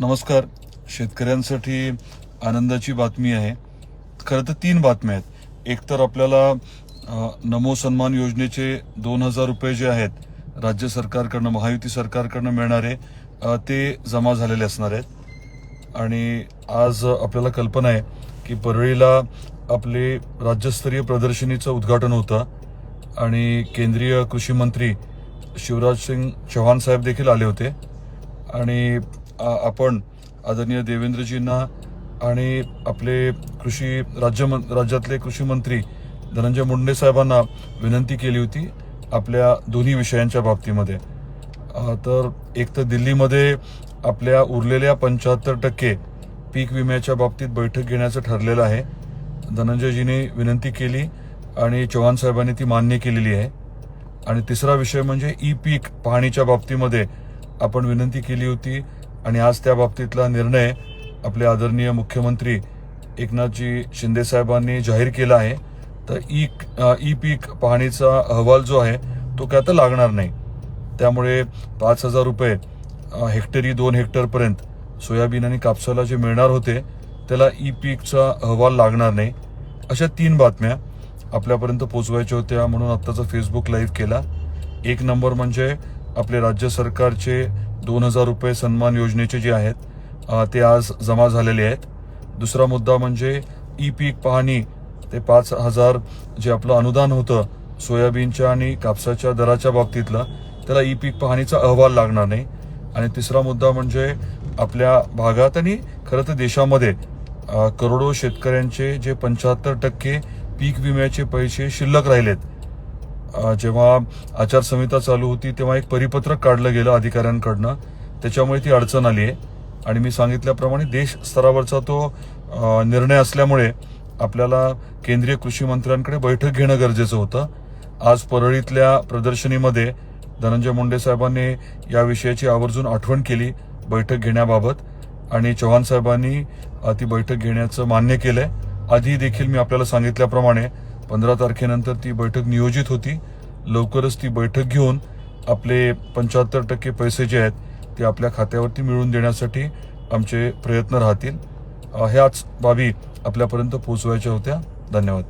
नमस्कार. शेतकऱ्यांसाठी आनंदाची बातमी आहे. खरं तर तीन बातम्या आहेत. एक तर आपल्याला नमो सन्मान योजनेचे दोन हजार रुपये जे आहेत राज्य सरकारकडनं महायुती सरकारकडनं मिळणारे ते जमा झालेले असणार आहेत. आणि आज आपल्याला कल्पना आहे की परळीला आपले राज्यस्तरीय प्रदर्शनीचं उद्घाटन होतं. आणि केंद्रीय कृषी मंत्री शिवराज सिंग चव्हाण साहेब देखील आले होते. आणि आपण आदरणीय देवेंद्रजींना आणि आपले कृषी राज्य राज्यातले कृषी मंत्री धनंजय मुंडे साहेबांना विनंती केली होती आपल्या दोन्ही विषयांच्या बाबतीमध्ये. तर एक तर दिल्लीमध्ये आपल्या उरलेल्या पंच्याहत्तर टक्के पीक विम्याच्या बाबतीत बैठक घेण्याचं ठरलेलं आहे. धनंजयजीने विनंती केली आणि चव्हाण साहेबांनी ती मान्य केलेली आहे. आणि तिसरा विषय म्हणजे ई पीक पाहणीच्या बाबतीमध्ये आपण विनंती केली होती आणि आज त्या बाबतीतला निर्णय आपले आदरणीय मुख्यमंत्री एकनाथजी शिंदे साहेबांनी जाहीर केला आहे. तर ई ई पीक पाहणीचा अहवाल जो आहे तो काय आता लागणार नाही. त्यामुळे पाच हजार रुपये हेक्टरी दोन हेक्टरपर्यंत सोयाबीन आणि कापसाला जे मिळणार होते त्याला ई पीकचा अहवाल लागणार नाही. अशा तीन बातम्या आपल्यापर्यंत पोचवायच्या होत्या म्हणून आत्ताचा फेसबुक लाईव्ह केला. एक नंबर म्हणजे आपले राज्य सरकारचे दोन हजार रुपये सन्मान योजनेचे जे आहेत ते आज जमा झालेले आहेत. दुसरा मुद्दा म्हणजे ई पीक पाहणी. ते पाच हजार जे आपलं अनुदान होतं सोयाबीनच्या आणि कापसाच्या दराच्या बाबतीतलं त्याला ई पीक पाहणीचा अहवाल लागणार नाही. आणि तिसरा मुद्दा म्हणजे आपल्या भागात आणि खरं तर देशामध्ये करोडो शेतकऱ्यांचे जे पंच्याहत्तर टक्के पीक विम्याचे पैसे शिल्लक राहिलेत. जेव्हा आचारसंहिता चालू होती तेव्हा एक परिपत्रक काढलं गेलं अधिकाऱ्यांकडनं. त्याच्यामुळे ती अडचण आली आहे. आणि मी सांगितल्याप्रमाणे देश स्तरावरचा तो निर्णय असल्यामुळे आपल्याला केंद्रीय कृषी मंत्र्यांकडे बैठक घेणं गरजेचं होतं. आज परळीतल्या प्रदर्शनीमध्ये धनंजय मुंडे साहेबांनी या विषयाची आवर्जून आठवण केली बैठक घेण्याबाबत. आणि चव्हाण साहेबांनी ती बैठक घेण्याचं मान्य केलंय. आधी देखील मी आपल्याला सांगितल्याप्रमाणे पंधरा तारखेनंतर ती बैठक नियोजित होती. लवकरच ती बैठक घेऊन आपले पंच्याहत्तर टक्के पैसे जे आहेत ते आपल्या खात्यावरती मिळवून देण्यासाठी आमचे प्रयत्न राहतील. ह्याच बाबी आपल्यापर्यंत पोहोचवायच्या होत्या. धन्यवाद.